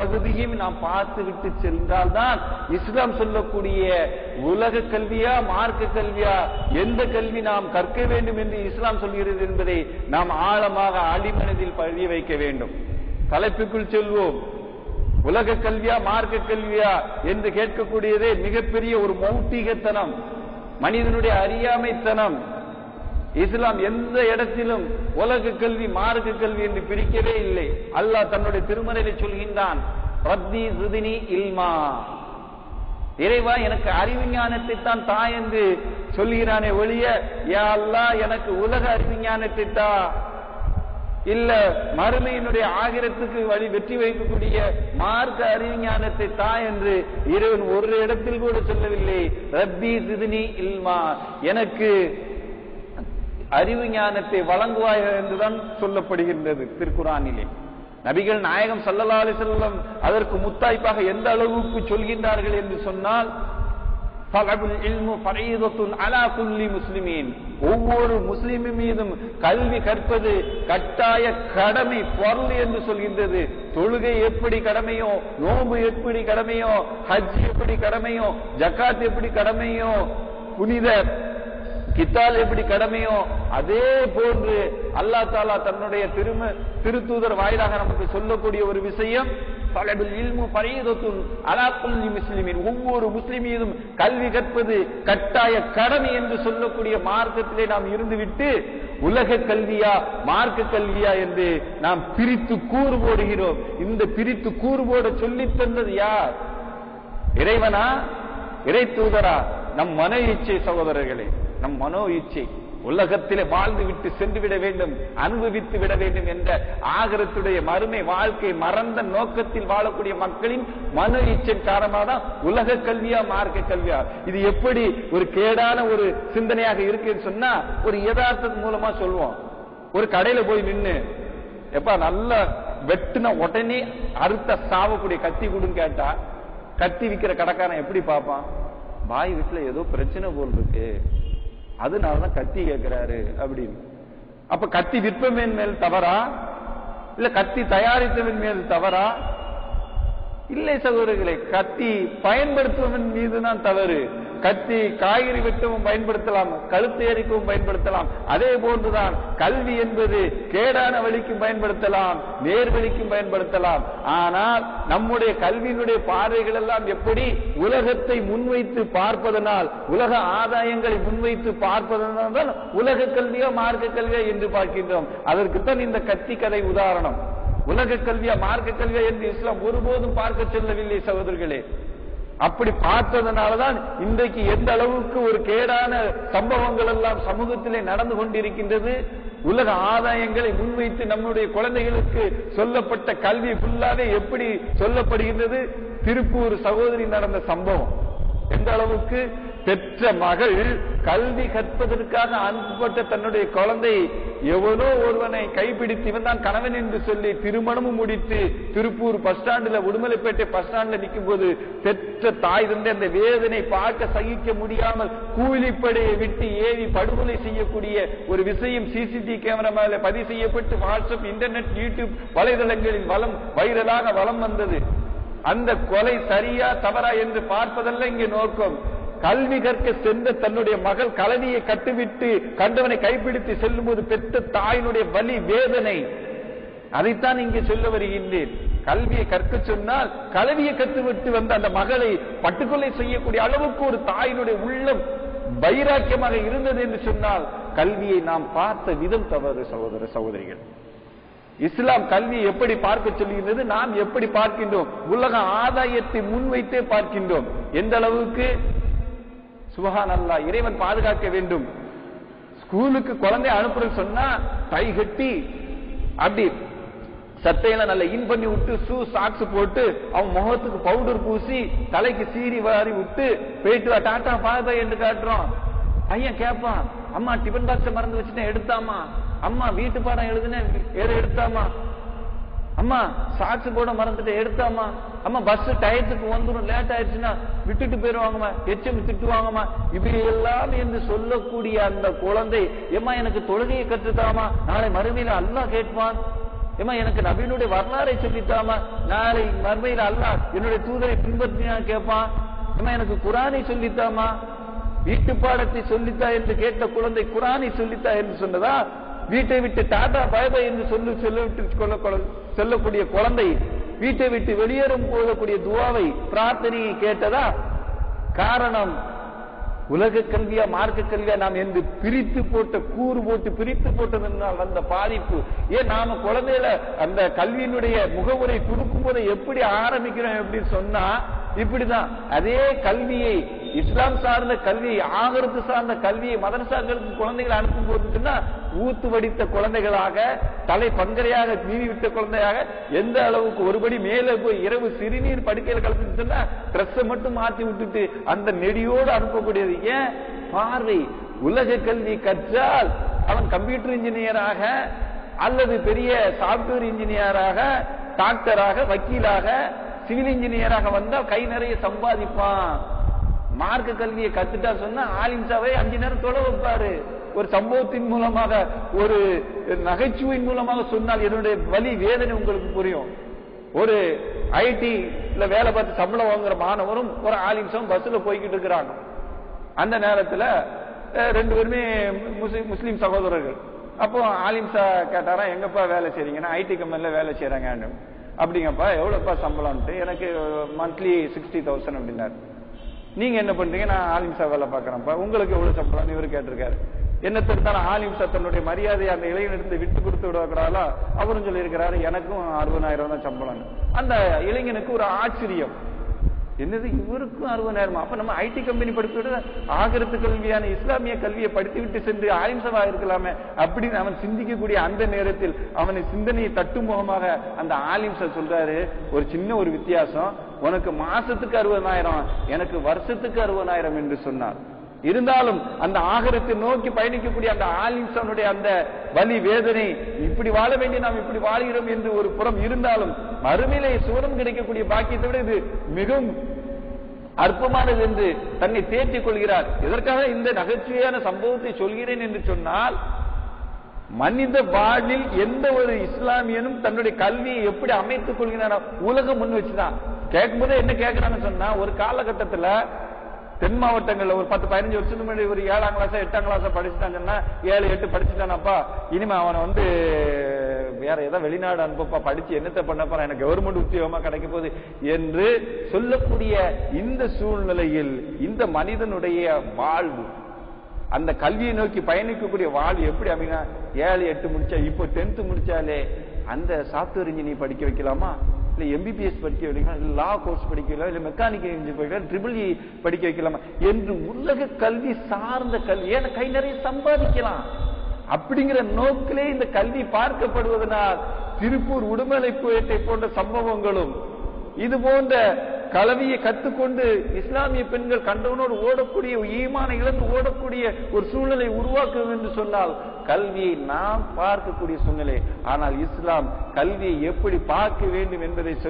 பகுதியும் நாம் பார்த்து விட்டு சென்றால்தான் இஸ்லாம் சொல்லக்கூடிய உலக கல்வியா மார்க்க கல்வியா எந்த கல்வி நாம் கற்க வேண்டும் என்று இஸ்லாம் சொல்கிறது என்பதை நாம் ஆழமாக அடிமனதில் பதிய வைக்க வேண்டும். தலைப்புக்குள் செல்வோம். உலக கல்வியா மார்க்க கல்வியா என்று கேட்கக்கூடியதே மிகப்பெரிய ஒரு மௌட்டிகத்தனம் மனிதனுடைய அறியாமைத்தனம். இஸ்லாம் எந்த இடத்திலும் உலக கல்வி மார்க்க கல்வி என்று பிரிக்கவே இல்லை. அல்லாஹ் தன்னுடைய திருமறையில சொல்கின்றான் ரத்தி சுதினி இல்மா. இறைவா எனக்கு அறிவிஞானத்தை தான் தா என்று சொல்கிறானே ஒழிய யா அல்லாஹ் எனக்கு உலக அறிவிஞானத்தை தா. இல்ல மறுமையினுடைய ஆகிரத்துக்கு வழி வெற்றி வைக்கக்கூடிய மார்க்க அறிவிஞானத்தை தா என்று இறைவன் ஒரு இடத்தில் கூட சொல்லவில்லை. ரப்பி சிதினி இல்மா. எனக்கு அறிவு ஞானத்தை வழங்குவாய் என்றுதான் சொல்லப்படுகின்றது திருக்குறானிலே. நபிகள் நாயகம் சல்லல்லா அலிசல்லம் அதற்கு முத்தாய்ப்பாக எந்த அளவுக்கு சொல்கின்றார்கள் என்று சொன்னால் அலா ஒவ்வொரு முஸ்லிமின் மீதும் கல்வி கற்பது கட்டாய கடமை பொருள் என்று சொல்கின்றது. தொழுகை எப்படி கடமையோ நோன்பு எப்படி கடமையோ ஹஜ் எப்படி கடமையோ ஜக்காத் எப்படி கடமையோ புனித கித்தால் எப்படி கடமையோ அதே போன்று அல்லா தாலா தன்னுடைய திரும திருத்தூதர் வாயிலாக நமக்கு சொல்லக்கூடிய ஒரு விஷயம் இல்மு முஸ்லிமின். ஒவ்வொரு முஸ்லிமீதும் கல்வி கற்பது கட்டாய கடமை என்று சொல்லக்கூடிய மார்க்கத்திலே நாம் இருந்துவிட்டு உலக கல்வியா மார்க்க கல்வியா என்று நாம் பிரித்து கூறு போடுகிறோம். இந்த பிரித்து கூறு போட சொல்லி தந்தது யார்? இறைவனா? இறை தூதரா நம் மன இச்சை சகோதரர்களே. நம் மனோ இச்சை உலகத்திலே வாழ்ந்து விட்டு சென்று விட வேண்டும் அனுபவித்து விட வேண்டும் என்ற ஆகரத்துடைய மறுமை வாழ்க்கை மறந்த நோக்கத்தில் வாழக்கூடிய மக்களின் மன இச்சை காரணமாக தான் உலக கல்வியா மார்க்க கல்வியா. இது எப்படி ஒரு கேடான ஒரு சிந்தனையாக இருக்குன்னு சொன்னா ஒரு யதார்த்தம் மூலமா சொல்லுவோம் ஒரு கடையில போய் நின்னு எப்ப நல்ல வெட்டுன உடனே அறுத்த சாவக்கூடிய கத்தி கொடுன்னு கேட்டா கத்தி விக்கிற கடைக்காரன் எப்படி பார்ப்பான்? பாய் வீட்டுல ஏதோ பிரச்சனை போல் இருக்கு. அதனாலதான் கத்தி கேட்கிறாரு அப்படின்னு. அப்ப கத்தி விற்பமையின் மேல் தவறா? இல்ல கத்தி தயாரித்தவன் மேல் தவறா? இல்லை சகோதரர்களே கத்தி பயன்படுத்துவதன் மீதுதான் தவறு. கத்தி காய்கறி வெட்டவும் பயன்படுத்தலாம் கழுத்து எரிக்கவும் பயன்படுத்தலாம். அதே போன்றுதான் கல்வி என்பது கேடான வழிக்கும் பயன்படுத்தலாம் நேர்வழிக்கும் பயன்படுத்தலாம். ஆனால் நம்முடைய கல்வியினுடைய பார்வைகள் எல்லாம் எப்படி உலகத்தை முன்வைத்து பார்ப்பதனால் உலக ஆதாயங்களை முன்வைத்து பார்ப்பதனால் தான் உலக கல்வியா மார்க்க கல்வியா என்று பார்க்கின்றோம். அதற்குத்தான் இந்த கத்தி கதை உதாரணம். உலக கல்வியா மார்க்க கல்வியா என்று இஸ்லாம் ஒருபோதும் பார்க்க செல்லவில்லை சகோதரர்களே. அப்படி பார்த்ததுனாலதான் இன்றைக்கு எந்த அளவுக்கு ஒரு கேடான சம்பவங்கள் எல்லாம் சமூகத்திலே நடந்து கொண்டிருக்கின்றது. உலக ஆதாயங்களை முன்வைத்து நம்முடைய குழந்தைகளுக்கு சொல்லப்பட்ட கல்வி ஃபுல்லாவே எப்படி சொல்லப்படுகின்றது? திருப்பூர் சகோதரி நடந்த சம்பவம். எந்த அளவுக்கு பெற்ற மகள் கல்வி கற்பதற்காக அனுப்பப்பட்ட தன்னுடைய குழந்தை எவனோ ஒருவனை கைப்பிடித்து இவன் தான் கணவன் என்று சொல்லி திருமணமும் முடித்து திருப்பூர் பஸ் ஸ்டாண்டுல உடுமலைப்பேட்டை பஸ் ஸ்டாண்ட்ல நிற்கும் போது பெற்ற தாய் தந்தை அந்த வேதனை பார்க்க சகிக்க முடியாமல் கூலிப்படையை விட்டு ஏவி படுகொலை செய்யக்கூடிய ஒரு விஷயம் சிசிடிவி கேமரா மேல பதிவு செய்யப்பட்டு வாட்ஸ்அப் இன்டர்நெட் யூடியூப் வலைதளங்களில் வலம் வைரலாக வலம் வந்தது. அந்த கொலை சரியா தவறா என்று பார்ப்பதல்ல இங்கே நோக்கம். கல்வி கற்க சென்ற தன்னுடைய மகள் கலவியை கட்டுவிட்டு கண்டவனை கைப்பிடித்து செல்லும் போது பெற்ற தாயினுடைய வலி வேதனை. அதைத்தான் இங்கே சொல்ல வருகின்றேன். கல்வியை கற்க சொன்னால் கல்வியை கற்றுவிட்டு வந்த அந்த மகளை பட்டுக்கொலை செய்யக்கூடிய அளவுக்கு ஒரு தாயினுடைய உள்ளம் வைராக்கியமாக இருந்தது என்று சொன்னால் கல்வியை நாம் பார்த்த விதம் தவறு சகோதர சகோதரிகள். இஸ்லாம் கல்வியை எப்படி பார்க்க சொல்லுகின்றது நாம் எப்படி பார்க்கின்றோம்? உலக ஆதாயத்தை முன்வைத்தே பார்க்கின்றோம். எந்த அளவுக்கு? சுபஹான் அல்லா இறைவன் பாதுகாக்க வேண்டும். ஸ்கூலுக்கு குழந்தை அனுப்புறது சொன்னா கை கட்டி அப்படி சட்டையெல்லாம் நல்லா இன் பண்ணி விட்டு ஷூ சாக்ஸ் போட்டு அவன் முகத்துக்கு பவுடர் பூசி தலைக்கு சீரி வாரி விட்டு போயிட்டு வா டாட்டா பாய் என்று காட்டுறோம். பையன் கேட்பான் அம்மா டிபன் பாக்ஸ் மறந்து வச்சுட்டேன் எடுத்தாமா அம்மா வீட்டு பாடம் எழுதுனேன் எடு எடுத்தாமா அம்மா சாட்சி போட மறந்துட்டு எடுத்தாமா அம்மா பஸ் டயத்துக்கு வந்துடும் லேட் ஆயிடுச்சுன்னா விட்டுட்டு போயிருவாங்கம்மா எச்சம் HM திட்டுவாங்கம்மா. இப்படி எல்லாம் என்று சொல்லக்கூடிய அந்த குழந்தை ஏம்மா எனக்கு தொழுகையை கற்றுத்தாமா நாளை மறுமையில அல்லாஹ் கேட்பான். ஏமா எனக்கு நபியினுடைய வரலாறை சொல்லித்தாமா நாளை மறுமையில அல்லா என்னுடைய தூதரை பின்பற்றினா கேட்பான். ஏமா எனக்கு குரானை சொல்லித்தாமா வீட்டு பாடத்தை சொல்லித்தா என்று கேட்ட குழந்தை குரானை சொல்லித்தா என்று சொன்னதா? வீட்டை விட்டு டாடா பாய்பாய் என்று சொல்லி சொல்லிவிட்டு கொள்ள கொள்ள- சொல்லக்கூடிய குழந்தை வீட்டை விட்டு வெளியேறும் போகக்கூடிய துவாவை பிரார்த்தனையை கேட்டதா? காரணம் உலக கல்வியா மார்க்க கல்வியா நாம் என்று பிரித்து போட்ட கூறு போட்டு பிரித்து போட்டதனால் வந்த பாதிப்பு. ஏன் நாம குழந்தையில அந்த கல்வியினுடைய முகவுரை கொடுக்கும் போதை எப்படி ஆரம்பிக்கிறோம் எப்படி சொன்னா இப்படிதான். அதே கல்வியை இஸ்லாம் சார்ந்த கல்வியை ஆகரத்து சார்ந்த கல்வியை மதரசாக்களுக்கு குழந்தைகளை அனுப்பும் போதுன்னா ஊத்து வடித்த குழந்தைகளாக தலை பங்கரையாக மீறி விட்ட குழந்தையாக எந்த அளவுக்கு ஒருபடி மேலே போய் இரவு சிறுநீர் படுக்கையில் கலந்துச்சுன்னா சொன்னா ட்ரெஸ்ஸை மட்டும் மாற்றி விட்டுட்டு அந்த நெடியோடு அனுப்பக்கூடியது. ஏன்? பார்வை. உலக கல்வி கற்றால் அவன் கம்ப்யூட்டர் இன்ஜினியராக அல்லது பெரிய சாப்ட்வேர் இன்ஜினியராக டாக்டராக வக்கீலாக சிவில் இன்ஜினியராக வந்தால் கை நிறைய சம்பாதிப்பான். மார்க்க கல்வியை கத்துட்டா சொன்னா ஆலிம்சாவை அஞ்சு நேரம் தொலை வைப்பாரு. ஒரு சம்பவத்தின் மூலமாக ஒரு நகைச்சுவையின் மூலமாக சொன்னால் என்னுடைய வலி வேதனை உங்களுக்கு புரியும். ஒரு ஐடில வேலை பார்த்து சம்பளம் வாங்குற மாணவரும் ஒரு ஆலிம்சம் பஸ்ல போய்கிட்டு இருக்கிறாங்க. அந்த நேரத்தில் ரெண்டு பேருமே முஸ்லிம் சகோதரர்கள். அப்போ ஆலிம்சா கேட்டாரா எங்கப்பா வேலை செய்றீங்கன்னா ஐடி கம்பெனில வேலை செய்யறாங்க அப்படிங்கப்பா எவ்வளோப்பா சம்பளம்ட்டு எனக்கு மந்த்லி சிக்ஸ்டி தௌசண்ட் அப்படின்னாரு. நீங்க என்ன பண்றீங்க? நான் ஆலிம்சா வேலை பாக்குறேன்ப்பா உங்களுக்கு எவ்வளவு சம்பளம்? இவர் கேட்டிருக்காரு. என்ன தெரிந்தாலும் ஆலிம்சா தன்னுடைய மரியாதையை அந்த இளைஞனிடத்து விட்டு கொடுத்து விடக்கூடாதா அவரும் சொல்லியிருக்கிறாரு எனக்கும் அறுபதாயிரம் தான் சம்பளம் அந்த இளைஞனுக்கு ஒரு ஆச்சரியம். என்னது இவருக்கும் அறுபதாயிரமா அப்ப நம்ம ஐடி கம்பெனி படிச்சுட்டு ஆகரத்து கல்வியான இஸ்லாமிய கல்வியை படித்து விட்டு சென்று ஆயிம்சவா இருக்கலாமே அப்படின்னு அவன் சிந்திக்கக்கூடிய அந்த நேரத்தில் அவனை சிந்தனையை தட்டும் முகமாக அந்த ஆலிம்சா சொல்றாரு. ஒரு சின்ன ஒரு வித்தியாசம். உனக்கு மாசத்துக்கு அறுபதாயிரம் எனக்கு வருஷத்துக்கு அறுபதாயிரம் என்று சொன்னார். இருந்தாலும் அந்த ஆகரத்தை நோக்கி பயணிக்கக்கூடிய அந்த ஆலிசனுடைய அந்த வலி வேதனை இப்படி வாழ வேண்டிய நாம் இப்படி வாழ்கிறோம் என்று ஒரு புறம் இருந்தாலும் மறுமையிலே சுவரம் கிடைக்கக்கூடிய பாக்கியத்தை விட இது மிகவும் அற்பமானது என்று தன்னை தேற்றிக் கொள்கிறார். இதற்காக இந்த நகைச்சுவையான சம்பவத்தை சொல்கிறேன் என்று சொன்னால் மனித வாழ்வில் எந்த ஒரு இஸ்லாமியனும் தன்னுடைய கல்வியை எப்படி அமைத்துக் கொள்கிறார் உலகம் முன் வச்சுதான். கேட்கும்போது என்ன கேட்கிறான்னு சொன்னா ஒரு காலகட்டத்துல தென் மாவட்டங்களில் ஒரு பத்து பதினஞ்சு வருஷத்துக்கு முன்னாடி ஒரு ஏழாம் கிளாஸ் எட்டாம் கிளாஸ் படிச்சுட்டாங்கன்னா ஏழு எட்டு படிச்சுட்டானப்பா. இனிமே அவனை வந்து வேற ஏதாவது வெளிநாடு அனுப்பப்பா படிச்சு என்னத்தை பண்ண போறான்? எனக்கு கவர்மெண்ட் உத்தியோகமா கிடைக்க போகுது என்று சொல்லக்கூடிய இந்த சூழ்நிலையில் இந்த மனிதனுடைய வாழ்வு அந்த கல்வியை நோக்கி பயணிக்கக்கூடிய வாழ்வு எப்படி அப்படின்னா ஏழு எட்டு முடிச்சா இப்போ டென்த்து முடிச்சாலே அந்த சாப்ட்வேர் இன்ஜினியர் படிக்க வைக்கலாமா? இல்ல எம்பிபிஎஸ் படிக்க வைக்கலாம்? இல்ல லா கோர்ஸ் படிக்க வைக்கலாம்? இல்ல மெக்கானிக்கல் இன்ஜினியர் படிக்கலாம் ட்ரிபிள் இ படிக்க வைக்கலாமா? என்று உலக கல்வி சார்ந்த கல்வி. ஏன்னா கை நிறைய சம்பாதிக்கலாம்? அப்படிங்கிற நோக்கிலே இந்த கல்வி பார்க்கப்படுவதனால் திருப்பூர் உடுமலைப்பேட்டை போன்ற சம்பவங்களும் இது போன்ற கலவியை கத்துக்கொண்டு இஸ்லாமிய பெண்கள் கண்டவனோடு ஓடக்கூடிய ஈமான இழந்து ஓடக்கூடிய ஒரு சூழ்நிலை உருவாக்கும் என்று சொன்னால் கல்வியை நாம் பார்க்கக்கூடிய சூழ்நிலை. ஆனால் இஸ்லாம் கல்வியை எப்படி பார்க்க வேண்டும் என்பதை சொல்ல